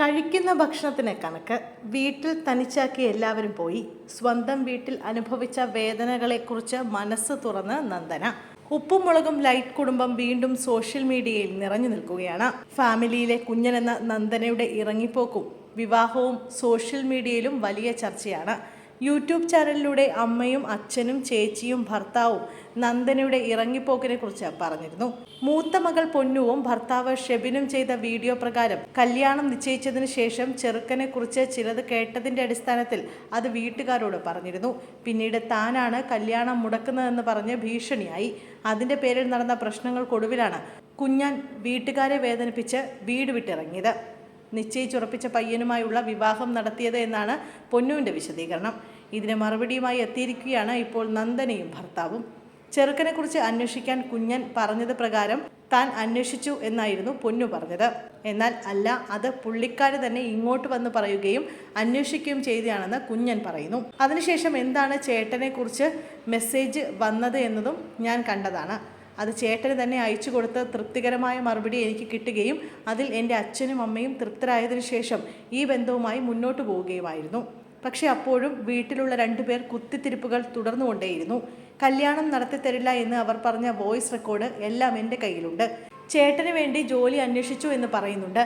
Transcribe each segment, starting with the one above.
കഴിക്കുന്ന ഭക്ഷണത്തിന് കണക്ക് വീട്ടിൽ തനിച്ചാക്കി എല്ലാവരും പോയി. സ്വന്തം വീട്ടിൽ അനുഭവിച്ച വേദനകളെക്കുറിച്ച് മനസ്സ് തുറന്ന് നന്ദന. ഉപ്പും മുളകും ലൈറ്റ് കുടുംബം വീണ്ടും സോഷ്യൽ മീഡിയയിൽ നിറഞ്ഞു നിൽക്കുകയാണ്. ഫാമിലിയിലെ കുഞ്ഞനെന്ന നന്ദനയുടെ ഇറങ്ങിപ്പോക്കും. വിവാഹവും സോഷ്യൽ മീഡിയയിലും വലിയ ചർച്ചയാണ്. യൂട്യൂബ് ചാനലിലൂടെ അമ്മയും അച്ഛനും ചേച്ചിയും ഭർത്താവും നന്ദനയുടെ ഇറങ്ങിപ്പോക്കിനെ കുറിച്ച് പറഞ്ഞിരുന്നു. മൂത്ത മകൾ പൊന്നുവും ഭർത്താവ് ഷെബിനും ചെയ്ത വീഡിയോ പ്രകാരം കല്യാണം നിശ്ചയിച്ചതിന് ശേഷം ചെറുക്കനെ കുറിച്ച് ചിലത് കേട്ടതിന്റെ അടിസ്ഥാനത്തിൽ അത് വീട്ടുകാരോട് പറഞ്ഞിരുന്നു. പിന്നീട് താനാണ് കല്യാണം മുടക്കുന്നതെന്ന് പറഞ്ഞ് ഭീഷണിയായി. അതിന്റെ പേരിൽ നടന്ന പ്രശ്നങ്ങൾക്കൊടുവിലാണ് കുഞ്ഞാൻ വീട്ടുകാരെ വേദനിപ്പിച്ച് വീട് വിട്ടിറങ്ങിയത്. നിശ്ചയിച്ചുറപ്പിച്ച പയ്യനുമായുള്ള വിവാഹം നടത്തിയത് എന്നാണ് പൊന്നുവിന്റെ വിശദീകരണം. ഇതിന് മറുപടിയുമായി എത്തിയിരിക്കുകയാണ് ഇപ്പോൾ നന്ദനയും ഭർത്താവും. ചെറുക്കനെക്കുറിച്ച് അന്വേഷിക്കാൻ കുഞ്ഞൻ പറഞ്ഞത് പ്രകാരം താൻ അന്വേഷിച്ചു എന്നായിരുന്നു പൊന്നു പറഞ്ഞത്. എന്നാൽ അല്ല അത് പുള്ളിക്കാര് തന്നെ ഇങ്ങോട്ട് വന്ന് പറയുകയും അന്വേഷിക്കുകയും ചെയ്തതാണെന്ന് കുഞ്ഞൻ പറയുന്നു. അതിനുശേഷം എന്താണ് ചേട്ടനെക്കുറിച്ച് മെസ്സേജ് വന്നത് എന്നതും ഞാൻ കണ്ടതാണ്. അത് ചേട്ടന് തന്നെ അയച്ചു കൊടുത്ത തൃപ്തികരമായ മറുപടി എനിക്ക് കിട്ടുകയും അതിൽ എന്റെ അച്ഛനും അമ്മയും തൃപ്തരായതിനു ശേഷം ഈ ബന്ധവുമായി മുന്നോട്ട് പോവുകയുമായിരുന്നു. പക്ഷെ അപ്പോഴും വീട്ടിലുള്ള രണ്ടുപേർ കുത്തിത്തിരിപ്പുകൾ തുടർന്നുകൊണ്ടേയിരുന്നു. കല്യാണം നടത്തിത്തരില്ല എന്ന് അവർ പറഞ്ഞ വോയിസ് റെക്കോർഡ് എല്ലാം എന്റെ കയ്യിലുണ്ട്. ചേട്ടന് വേണ്ടി ജോലി അന്വേഷിച്ചു എന്ന് പറയുന്നുണ്ട്.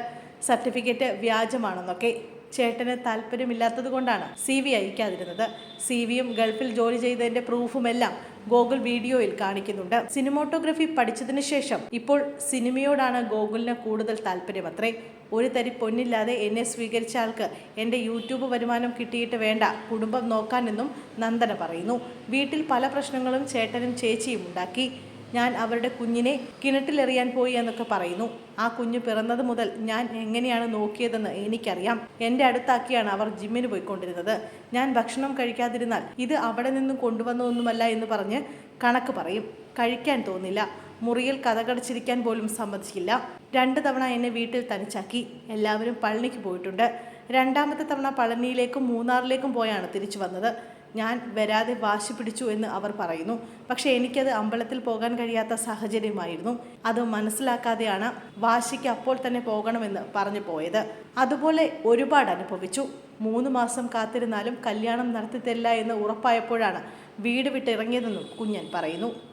സർട്ടിഫിക്കറ്റ് വ്യാജമാണെന്നൊക്കെ. ചേട്ടന് താല്പര്യമില്ലാത്തത് കൊണ്ടാണ് സി വി അയക്കാതിരുന്നത് സി വിയും ഗൾഫിൽ ജോലി ചെയ്തതിന്റെ പ്രൂഫുമെല്ലാം ഗോകുൽ വീഡിയോയിൽ കാണിക്കുന്നുണ്ട്. സിനിമോട്ടോഗ്രഫി പഠിച്ചതിന് ശേഷം ഇപ്പോൾ സിനിമയോടാണ് ഗോകുലിന് കൂടുതൽ താല്പര്യമത്രേ ഒരു തരി പൊന്നില്ലാതെ എന്നെ സ്വീകരിച്ച ആൾക്ക് എന്റെ യൂട്യൂബ് വരുമാനം കിട്ടിയിട്ട് വേണ്ട കുടുംബം നോക്കാനെന്നും നന്ദന പറയുന്നു. വീട്ടിൽ പല പ്രശ്നങ്ങളും ചേട്ടനും ചേച്ചിയും ഉണ്ടാക്കി. ഞാൻ അവരുടെ കുഞ്ഞിനെ കിണറ്റിലെറിയാൻ പോയി എന്നൊക്കെ പറയുന്നു. ആ കുഞ്ഞ് പിറന്നത് മുതൽ ഞാൻ എങ്ങനെയാണ് നോക്കിയതെന്ന് എനിക്കറിയാം. എന്റെ അടുത്താക്കിയാണ് അവർ ജിമ്മിന് പോയിക്കൊണ്ടിരുന്നത്. ഞാൻ ഭക്ഷണം കഴിക്കാതിരുന്നാൽ ഇത് അവിടെ നിന്നും കൊണ്ടുവന്നതൊന്നുമല്ല എന്ന് പറഞ്ഞ് കണക്ക് പറയും. കഴിക്കാൻ തോന്നില്ല. മുറിയിൽ കഥകടച്ചിരിക്കാൻ പോലും സമ്മതിച്ചില്ല. രണ്ട് തവണ എന്നെ വീട്ടിൽ തനിച്ചാക്കി. എല്ലാവരും പളനിക്ക് പോയിട്ടുണ്ട്. രണ്ടാമത്തെ തവണ പളനിയിലേക്കും മൂന്നാറിലേക്കും പോയാണ് തിരിച്ചു വന്നത്. ഞാൻ വരാതെ വാശി പിടിച്ചു എന്ന് അവർ പറയുന്നു. പക്ഷേ എനിക്കത് അമ്പലത്തിൽ പോകാൻ കഴിയാത്ത സാഹചര്യമായിരുന്നു. അത് മനസ്സിലാക്കാതെയാണ് വാശിക്ക് അപ്പോൾ തന്നെ പോകണമെന്ന് പറഞ്ഞു പോയത്. അതുപോലെ ഒരുപാട് അനുഭവിച്ചു. മൂന്ന് മാസം കാത്തിരുന്നാലും കല്യാണം നടത്തിത്തരില്ല എന്ന് ഉറപ്പായപ്പോഴാണ് വീട് വിട്ടിറങ്ങിയതെന്നും കുഞ്ഞൻ പറയുന്നു.